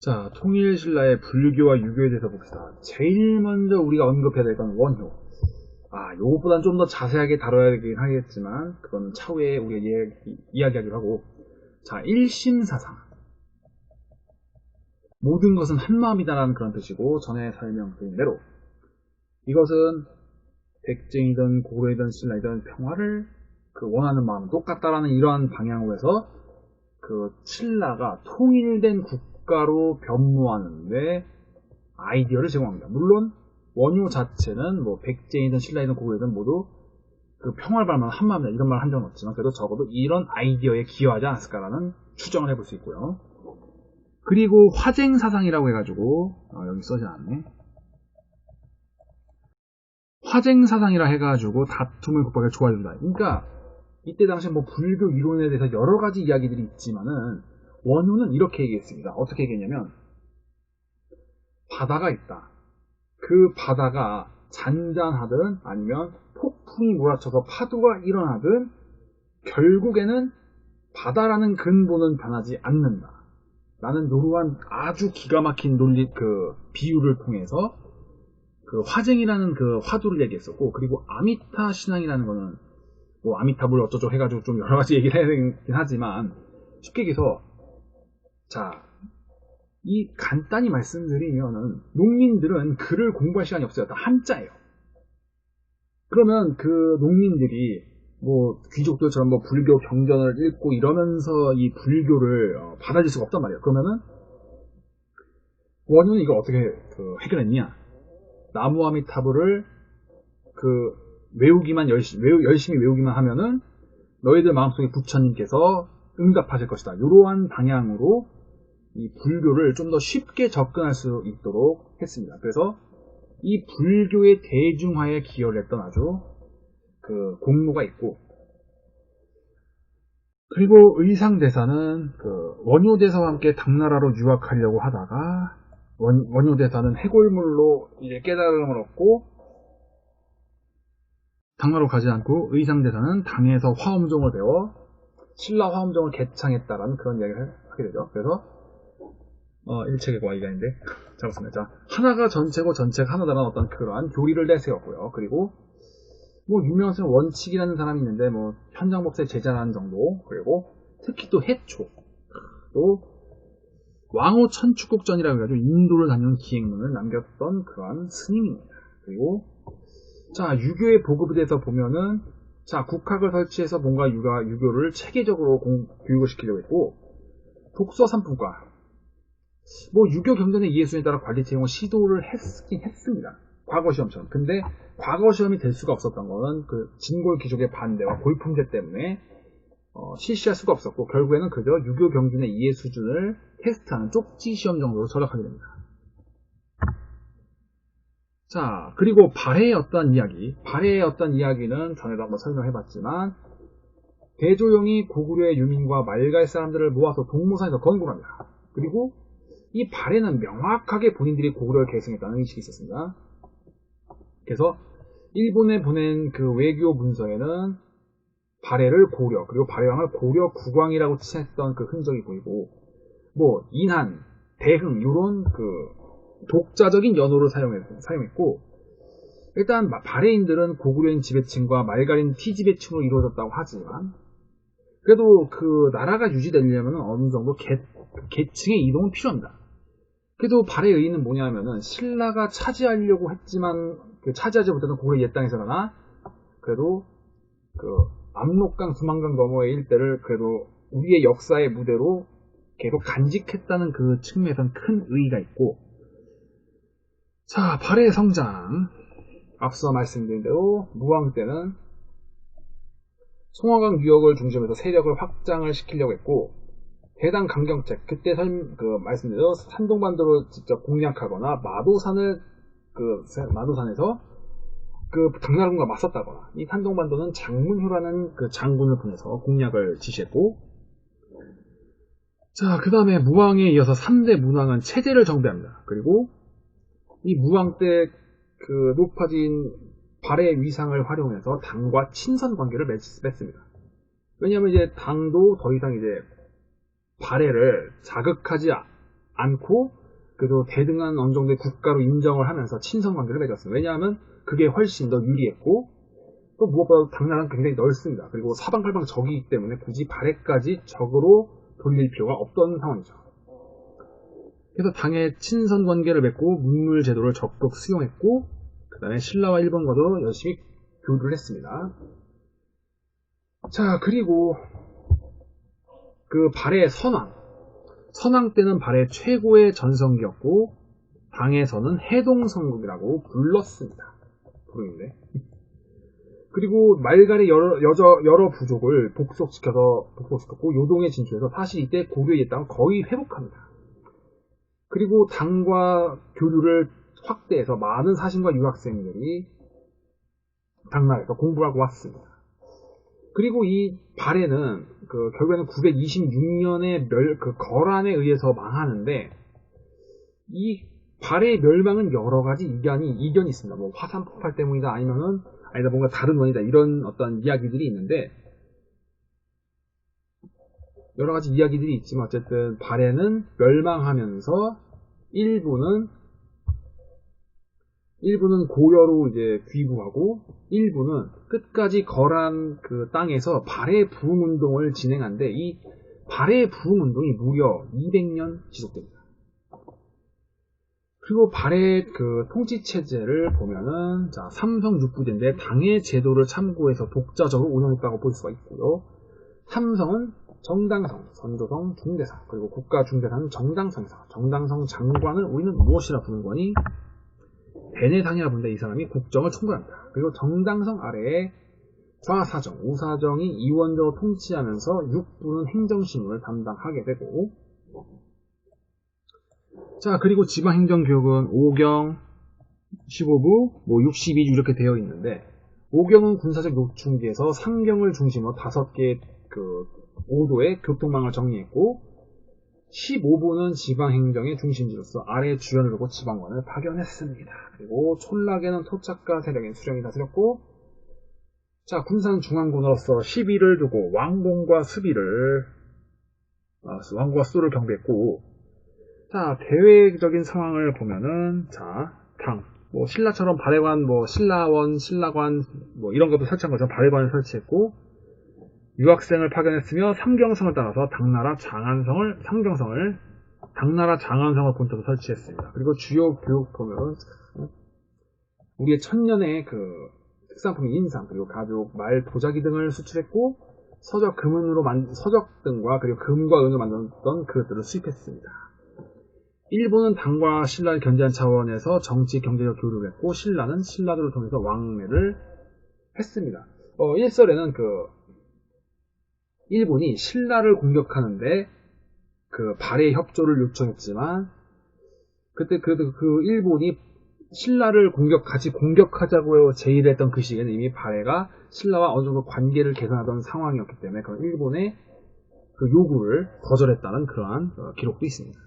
자, 통일신라의 불교와 유교에 대해서 봅시다. 제일 먼저 우리가 언급해야 될 건 원효. 아, 요것보단 좀 더 자세하게 다뤄야 되긴 하겠지만, 그건 차후에 우리가 이야기, 이야기하기로 하고. 자, 일심사상. 모든 것은 한마음이다라는 그런 뜻이고, 전에 설명드린 대로, 이것은 백쟁이든 고려이든 신라이든 평화를 그 원하는 마음 똑같다라는 이러한 방향으로 해서 그 신라가 통일된 국 가로 변모하는데 아이디어를 제공합니다. 물론 원효 자체는 뭐 백제이든 신라이든 고려이든 모두 그 바라는 한마음이다 이런 말한 적은 없지만 그래도 적어도 이런 아이디어에 기여하지 않았을까라는 추정을 해볼 수 있고요. 그리고 화쟁 사상이라고 해가지고 어, 여기 써지 않네. 화쟁 사상이라 해가지고 다툼을 극복하게 좋아진다. 그러니까 이때 당시 뭐 불교 이론에 대해서 여러 가지 이야기들이 있지만은 원효는 이렇게 얘기했습니다. 어떻게 얘기했냐면 바다가 있다. 그 바다가 잔잔하든 아니면 폭풍이 몰아쳐서 파도가 일어나든 결국에는 바다라는 근본은 변하지 않는다. 라는 노루한 아주 기가 막힌 논리 그 비유를 통해서 그 화쟁이라는 그 화두를 얘기했었고 그리고 아미타 신앙이라는 거는 뭐 아미타불 어쩌고 해가지고 좀 여러 가지 얘기를 해야 되긴 하지만 쉽게 얘기해서 자 이 간단히 말씀드리면은 농민들은 글을 공부할 시간이 없어요. 다 한자예요. 그러면 그 농민들이 뭐 귀족들처럼 뭐 불교 경전을 읽고 이러면서 이 불교를 어, 받아들일 수가 없단 말이에요. 그러면은 원효는 이걸 어떻게 그 해결했냐? 나무아미타불을 그 외우기만 열심히, 외우, 열심히 외우기만 하면은 너희들 마음속에 부처님께서 응답하실 것이다. 이러한 방향으로 이 불교를 좀 더 쉽게 접근할 수 있도록 했습니다. 그래서 이 불교의 대중화에 기여를 했던 아주 그 공로가 있고 그리고 의상대사는 그 원효대사와 함께 당나라로 유학하려고 하다가 원, 원효대사는 해골물로 이제 깨달음을 얻고 당나로 가지 않고 의상대사는 당에서 화엄종을 배워 신라 화엄종을 개창했다라는 그런 이야기를 하게 되죠. 그래서 어, 일책의 과이가인데 잡았습니다. 자, 하나가 전체고 전체가 하나다라는 어떤 그러한 교리를 내세웠고요. 그리고 뭐 유명한 원칙이라는 사람이 있는데 뭐 현장법사의 제자라는 정도 그리고 특히 또 해초 또 왕호 천축국전이라고 해가지고 인도를 다니는 기행문을 남겼던 그러한 스님입니다. 그리고 자 유교의 보급에 대해서 보면은 자 국학을 설치해서 뭔가 유가, 유교를 체계적으로 공, 교육을 시키려고 했고 독서 삼품과 뭐 유교 경전의 이해수에 따라 관리 채용을 시도를 했긴 했습니다. 과거 시험처럼. 근데 과거 시험이 될 수가 없었던 거는 그 진골 귀족의 반대와 골품제 때문에 어, 실시할 수가 없었고 결국에는 그저 유교 경전의 이해 수준을 테스트하는 쪽지 시험 정도로 전락하게 됩니다. 자, 그리고 발해의 어떤 이야기. 발해의 어떤 이야기는 전에도 한번 설명해봤지만, 대조용이 고구려의 유민과 말갈 사람들을 모아서 동무산에서 건국합니다. 그리고 이 발해는 명확하게 본인들이 고구려를 계승했다는 의식이 있었습니다. 그래서 일본에 보낸 그 외교 문서에는 발해를 고려, 그리고 발해왕을 고려 국왕이라고 칭했던 그 흔적이 보이고, 뭐, 인한, 대흥, 요런 그 독자적인 연호를 사용했, 고 일단 바레인들은 고구려인 지배층과 말가린 티지배층으로 이루어졌다고 하지만 그래도 그 나라가 유지되려면 어느 정도 계, 계층의 이동은 필요합니다. 그래도 발의 의의는 뭐냐면은 신라가 차지하려고 했지만 그 차지하지 못했던 고구려 옛 땅에서나 그래도 그 압록강 수만강 너머의 일대를 그래도 우리의 역사의 무대로 계속 간직했다는 그 측면에선 큰 의의가 있고 자, 발의 성장. 앞서 말씀드린 대로 무왕 때는 송화강 유역을 중심으로 해서 세력을 확장을 시키려고 했고 대당 강경책 그때 설, 그 말씀드린 대로 산동반도를 직접 공략하거나 마도산을 그 마도산에서 그 당나라군과 맞섰다거나 이 산동반도는 장문효라는 그 장군을 보내서 공략을 지시했고 자 그 다음에 무왕에 이어서 3대 문왕은 체제를 정비합니다. 그리고 이 무왕 때 그 높아진 발의 위상을 활용해서 당과 친선 관계를 맺 습니다. 왜냐하면 이제 당도 더 이상 이제 발해를 자극하지 않고 그래도 대등한 어느 정도의 국가로 인정을 하면서 친선 관계를 맺었습니다. 왜냐하면 그게 훨씬 더 유리했고 또 무엇보다 당나라는 굉장히 넓습니다. 그리고 사방팔방 적이기 때문에 굳이 발해까지 적으로 돌릴 필요가 없던 상황이죠. 그래서 당의 친선 관계를 맺고 문물 제도를 적극 수용했고 그 다음에 신라와 일본과도 열심히 교류를 했습니다. 자 그리고 그 발해 선왕 선왕 때는 발해 최고의 전성기였고 당에서는 해동성국이라고 불렀습니다. 부르는데 그리고 말갈의 여러, 여저, 여러 부족을 복속시켜서 복속시켰고 요동에 진출해서 사실 이때 고려의 땅을 거의 회복합니다. 그리고 당과 교류를 확대해서 많은 사신과 유학생들이 당나라에서 공부하고 왔습니다. 그리고 이 발해는 그 결국에는 926년에 멸, 그 거란에 의해서 망하는데 이 발해의 멸망은 여러 가지 이견이 이견이 있습니다. 뭐 화산 폭발 때문이다 아니면은 아니다 뭔가 다른 원이다 이런 어떤 이야기들이 있는데 여러 가지 이야기들이 있지만 어쨌든 발해는 멸망하면서 일부는 일부는 고려로 이제 귀부하고 일부는 끝까지 거란 그 땅에서 발해 부흥 운동을 진행한데 이 발해 부흥 운동이 무려 200년 지속됩니다. 그리고 발해 그 통치 체제를 보면은 자 삼성 육부제인데 당의 제도를 참고해서 독자적으로 운영했다고 볼 수가 있고요. 삼성은 정당성, 선조성, 중대사 그리고 국가 중대사는 정당성이사 정당성 장관을 우리는 무엇이라 부르는 거니? 베네상이라 부른다 이 사람이 국정을 총괄합니다. 그리고 정당성 아래에 좌사정, 우사정이 이원적으로 통치하면서 육부는 행정신문을 담당하게 되고 자 그리고 지방행정교육은 5경, 15부, 뭐 62주 이렇게 되어 있는데 5경은 군사적 요충지에서 상경을 중심으로 5개의 그 5도의 교통망을 정리했고 15부는 지방행정의 중심지로서 아래 주연을 두고 지방관을 파견했습니다. 그리고 촌락에는 토착가 세력인 수령이 다스렸고 자 군사는 중앙군으로서 시비를 두고 왕공과 수비를 아, 왕과 수를 경비했고 자 대외적인 상황을 보면은 자당 뭐 신라처럼 발해관 뭐 신라원 신라관 뭐 이런 것도 설치한 것처럼 발해관을 설치했고 유학생을 파견했으며 상경성을 따라서 당나라 장안성을 상경성을 당나라 장안성을 본토로 설치했습니다. 그리고 주요 교육 보면은 우리의 천년의 그 특산품인 인상 그리고 가죽, 말, 도자기 등을 수출했고 서적 금은으로 만 서적 등과 그리고 금과 은을 만들었던 그것들을 수입했습니다. 일본은 당과 신라를 견제한 차원에서 정치 경제적 교류를 했고 신라는 신라들을 통해서 왕래를 했습니다. 어, 일설에는 그 일본이 신라를 공격하는데 그 발해 협조를 요청했지만 그때 그래도 그 일본이 신라를 공격 같이 공격하자고 제의를 했던 그 시기에는 이미 발해가 신라와 어느 정도 관계를 개선하던 상황이었기 때문에 그 일본의 그 요구를 거절했다는 그러한 어, 기록도 있습니다.